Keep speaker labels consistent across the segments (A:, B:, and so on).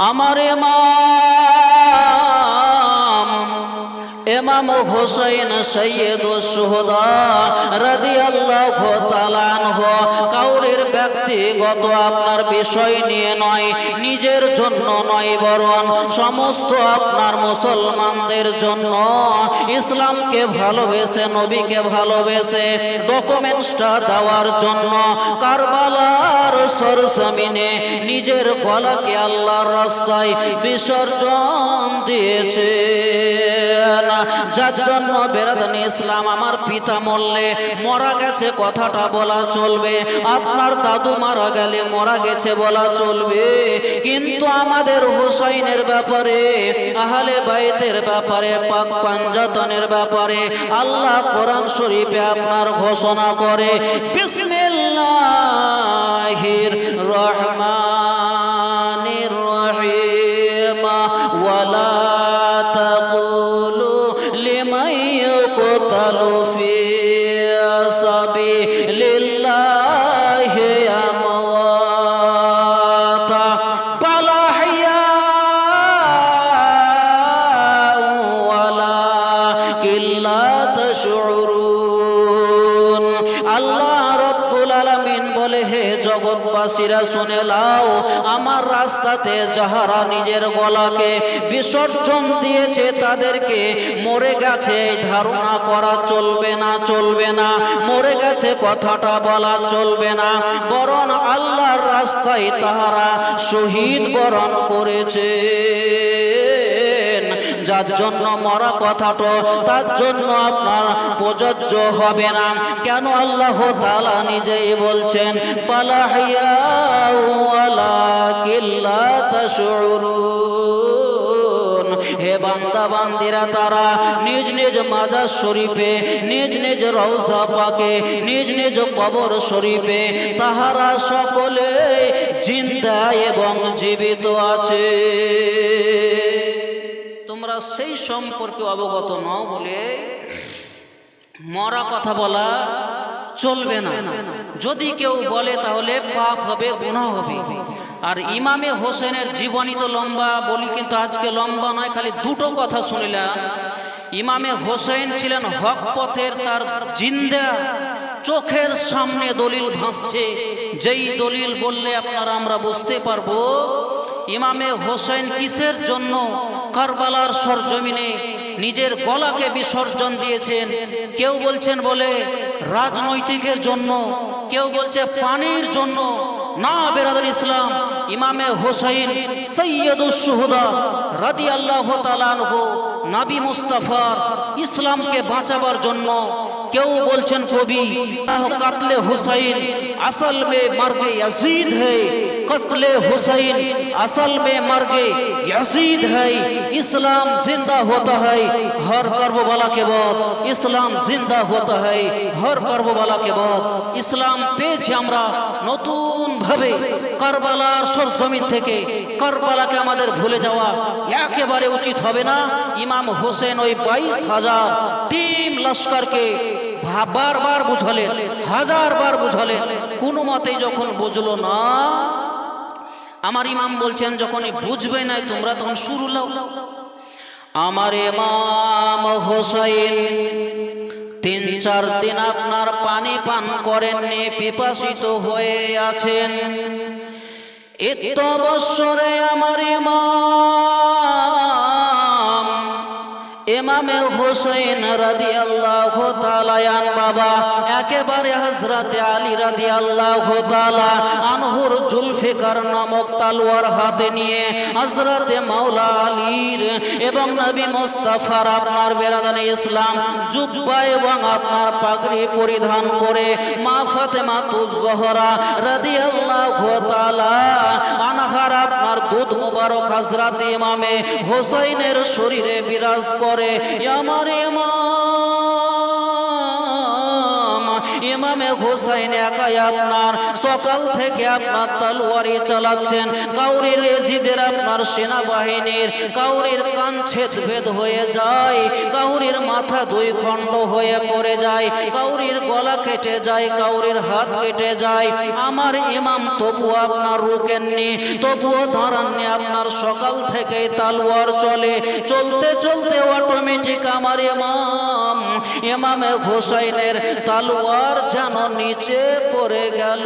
A: আমার এমাম এমাম হোসেন সৈয়দ সুহদা রাদি আল্লাহ কাউরের ব্যক্তিগত আপনার বিষয় নিয়ে নয়, নিজের জন্য নয় বরং সমস্ত আপনার মুসলমানদের জন্য। ইসলামকে ভালোবেসে, নবীকে ভালোবেসে ডকুমেন্টসটা দেওয়ার জন্য কারবালার সরজমিনে নিজের গলাকে আল্লাহর রাস্তায় বিসর্জন দিয়েছে যার জন্য বেরাদানি ইসলাম আমার পিতা মরলে মরা গেছে, কথাটা বলা চলবে। আপনার দাদু মারা গেলে মরা গেছে বলা চলবে। কিন্তু আমাদের হুসাইনের ব্যাপারে, আহলে বাইতের ব্যাপারে, পাক পাঞ্জাতনের ব্যাপারে আল্লাহ কোরআন শরীফে আপনার ঘোষণা করে বিসমিল্লাহির জগৎবাসীরা শুনে লাও, আমার রাস্তাতে যাহারা নিজের গলাকে বিসর্জন দিয়েছে তাদেরকে, মরে গেছে ধারণা করা চলবে না চলবে না, মরে গেছে কথাটা বলা চলবে না, বরং আল্লাহর রাস্তায় তাহারা শহীদ বরণ করেছে। যার জন্য মরা কথাটা তার জন্য আপনার প্রযোজ্য হবে না। কেন আল্লাহ তালা নিজেই বলছেন হে বান্দা, বান্দিরা, তারা নিজ নিজ মাজার শরীফে, নিজ নিজ রওজা পাকে, নিজ নিজ কবর শরীফে তাহারা সকলে জিন্দা এবং জীবিত আছে। তোমরা সেই সম্পর্কে অবগত নও বলে মরা কথা বলা চলবে না। যদি কেউ বলে তাহলে পাপ হবে, গুনাহ হবে। আর ইমামে হোসেনের জীবনী তো লম্বা, বলি কিন্তু আজকে লম্বা নয়, খালি দুটো কথা শুনিলাম। ইমামে হোসেন ছিলেন হক পথের তার জিন্দা, চোখের সামনে দলিল ভাসছে। যেই দলিল বললে আপনারা আমরা বুঝতে পারব। ইমামে হোসেন কিসের জন্য কারবালার সরজমিনে নিজের গলাকে বিসর্জন দিয়েছেন। কেউ বলছেন বলে, রাজনৈতিকের জন্য, কেউ বলছে পানির জন্য। না বেরাদুল ইসলাম, ইমামে হোসাইন সৈয়দুসুহদা রাদি আল্লাহ তালানহ নাবি মুস্তাফার, ইসলামকে বাঁচাবার জন্য কেউ বলছেন কবি কাতলে হুসাইন, আসল মার্গে হে, কতলে হুসাইন असल में मर्गे यजीद है इस्लाम जिंदा होता है हर कर्ब वाला के बाद ইসলাম জিন্দা হতে হয় হর করববালা কে বদ ইসলাম পেয়েছি আমরা নতুন ভাবে কারবালার সরজমিন থেকে কারবালাকে আমাদের ভুলে যাওয়া একেবারে উচিত হবে না ইমাম হোসেন ওই বাইশ হাজার টিম লস্করকে ভা- বারবার বুঝালেন হাজার বার বুঝালেন কোনো মতেই যখন বুঝলো না আমার ইমাম বলছেন, যখনই বুঝবে না তোমরা তখন শুরু লাও আমার ইমাম হোসাইন তিন, চার দিন আপনার পানি পান করেননি, পিপাসিত হয়ে আছেন। এত বৎসরে আমার ইমাম এমামে হোসেন রাদি আল্লাহ তালায়ান বাবা, একেবারে আলী আল্লাহ আনহুর জুলফিকার নামক হাতে নিয়ে মাওলা আলীর এবং নবী মোস্তাফার আপনার বেরাদানে ইসলাম, জুব্বা এবং আপনার পাগড়ি পরিধান করে মা ফাতেমা তুজহরা রাদি আল্লাহ তালা আনহার আপনার দুধ মুবারক হজরত ইমামে হোসাইনের শরীরে বিরাজ করে আমার ইমাম ইমামে হোসাইন একাই আপনার। সকাল থেকে আপনার তলোয়ারি চালাচ্ছেন। কাউরির এজিদের আপনার সেনাবাহিনীর। কাউরির কান ছেদ ভেদ হয়ে যায়। কাউরির মাথা দুই খণ্ড হয়ে পড়ে যায়। কাউরির গলা কেটে যায়, কাউরির হাত কেটে যায়। আমার ইমাম তবু আপনার রুকেননি, তবুও ধরাননি আপনার সকাল থেকে তালুয়ার চলে। চলতে চলতে অটোমেটিক আমার ইমাম। ইমামে হোসাইনের তালুয়ার যেন নিচে পড়ে গেল।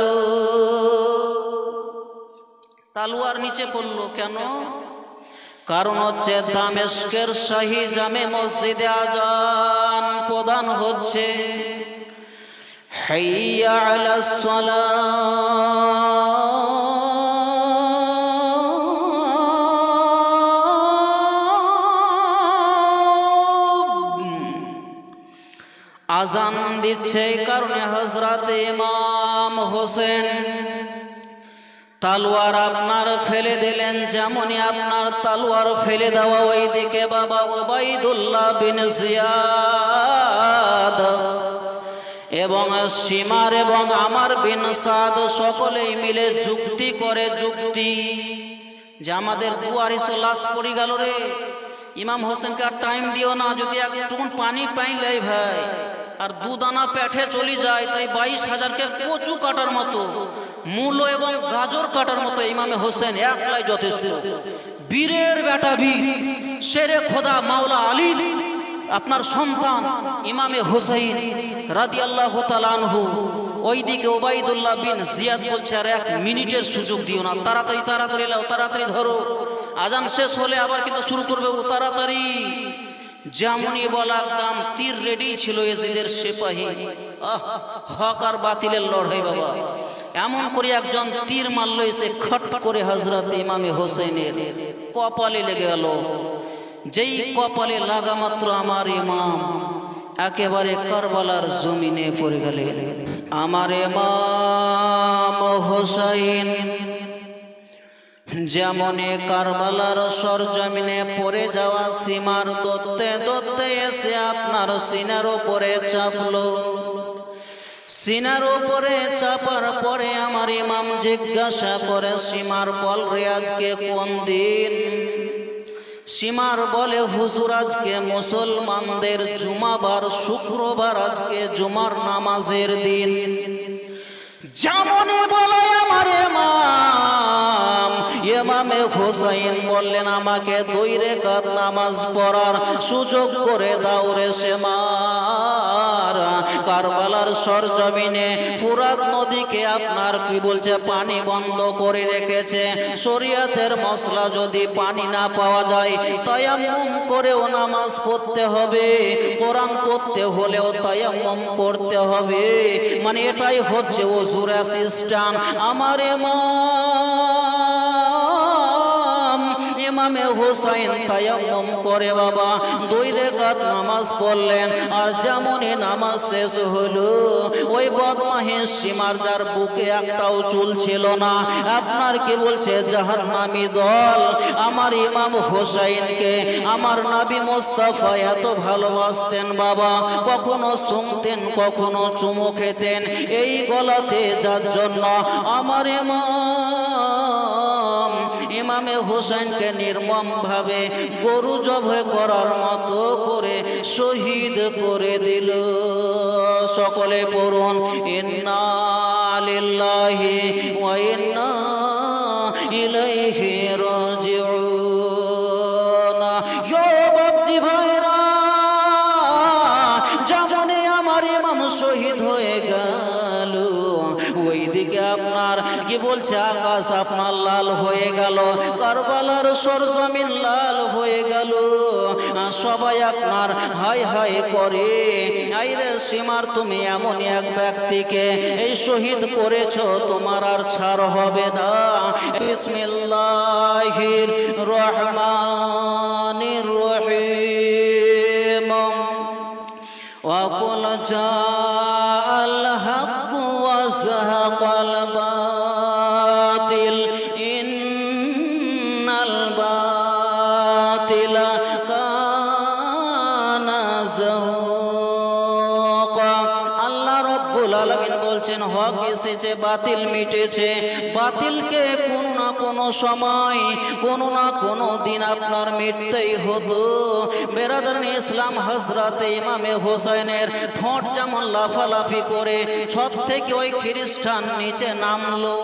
A: তালুয়ার নিচে পড়ল কেন? কারণ হচ্ছে দামেস্কের শাহী জামে মসজিদে আজান প্রদান হচ্ছে। হাইয়া আলাস আজান দিচ্ছে কারণে হজরত ইমাম হোসেন তালোয়ার আপনার ফেলে দিলেন, যেমনই আপনার তালোয়ার ফেলে দেওয়া ওই দিকে বাবা ওবাইদুল্লাহ বিন জিয়াদ এবং সীমার এবং আমার বিন সাদ সকলেই মিলে যুক্তি করে যুক্তি যে আমাদের দুয়ারিশো লাশ পড়ি গেল রে। ইমাম হোসেনকে আর টাইম দিও না, যদি একটু পানি পাইলে ভাই। আর দু দানা পেঠে চলে যায়, তাই বাইশ হাজারকে কচু কাটার মতো, মূলো এবং গাজর কাটার মতো ইমামে হোসেন একলাই যথেষ্ট। বীরের বেটা বীর, শেরে খোদা মাওলা আলীর আপনার সন্তান ইমামে হোসাইন রাদি আল্লাহ তালানহু ওইদিকে ওবাইদুল্লাহ বিন জিয়াদ বলছে, আর এক মিনিটের সুযোগ দিও না, তাড়াতাড়ি তাড়াতাড়ি লাও তাড়াতাড়ি ধরো। আজান শেষ হলে আবার কিন্তু শুরু করবে, ও তাড়াতাড়ি। যেমনই বলা দাম, তীর রেডি ছিল এজিদের সেপাহী। আহ, হক আর বাতিলের লড়াই বাবা। এমন করে একজন তীর মারল, এসে খট করে হজরত ইমামে হোসেনের কপালে লেগে গেল যেই কপালে লাগা মাত্র আমার ইমাম, একেবারে কারবালার জমিনে পড়ে গেলেন। আমার ইমাম হোসাইন যেমনে কারবালার সরজমিনে পড়ে যাওয়া সীমার দত্তে দত্তে এসে আপনার সিনার ওপরে চাপলো। সিনার ওপরে চাপার পরে আমার ইমাম জিজ্ঞাসা করে, সীমার বল রে আজকে কোন দিন? সীমার বলে, হুজুর আজকে মুসলমানদের জুমাবার, শুক্রবার আজকে জুমার নামাজের দিন। যেমনই বলে আমার ইমাম ইমামে হোসাইন বললেন, আমাকে দুই রেখাত নামাজ পড়ার সুযোগ করে দাও রে সেমার। কারবালার সরজমিনে ফুরাত নদীকে আপনার কি বলছে, পানি বন্ধ করে রেখেছে। শরিয়াতের মশলা যদি পানি না পাওয়া যায়, তায়াম্মুম করেও নামাজ পড়তে হবে। কোরআন পড়তে হলেও তায়াম্মুম করতে হবে। মানে এটাই হচ্ছে ওজুর অ্যাসিস্ট্যান্ট আমার ইমাম। ইমামে হোসাইন তায়াম্মুম করে, বাবা, দুই রেখাত নামাজ পড়লেন। আর যেমনই নামাজ শেষ হলো, ওই বদমাহিন সীমার যার বুকে একটাও চুল ছিল না। আপনার কি বলছে, জাহান্নামী দল? আমার ইমাম হোসাইনকে আমার নাবি মোস্তাফা এত ভালোবাসতেন, বাবা, কখনো শুনতেন, কখনো চুমু খেতেন এই গলাতে যার জন্য আমার ইমাম ইমামে হোসেনকে নির্মম ভাবে গরু জভয় করার মতো করে শহীদ করে দিল। সকলে পড়ুন, ইন্না লিল্লাহি ওয়া ইন্না নবী বলছে, আকাশ আপনার লাল হয়ে গেল, কারবালার সরজমিন লাল হয়ে গেল। সবাই আপনার হাই হাই করে আইরে সীমার, তুমি এমন এক ব্যক্তিকে এই শহীদ করেছ, তোমার আর ছাড় হবে না। বিসমিল্লাহির রহমান রহিম। অকুল চা বাতিল হক এসেছে, বাতিল মিটেছে। বাতিলকে কোনো না কোনো সময়, কোনো না কোনো দিন আপনার মিটতেই হতো। বেরাদান ইসলাম হজরাতে ইমামে হোসেনের ঠোঁট যেমন লাফালাফি করে, ছত থেকে ওই খ্রিস্টান নিচে নামলো।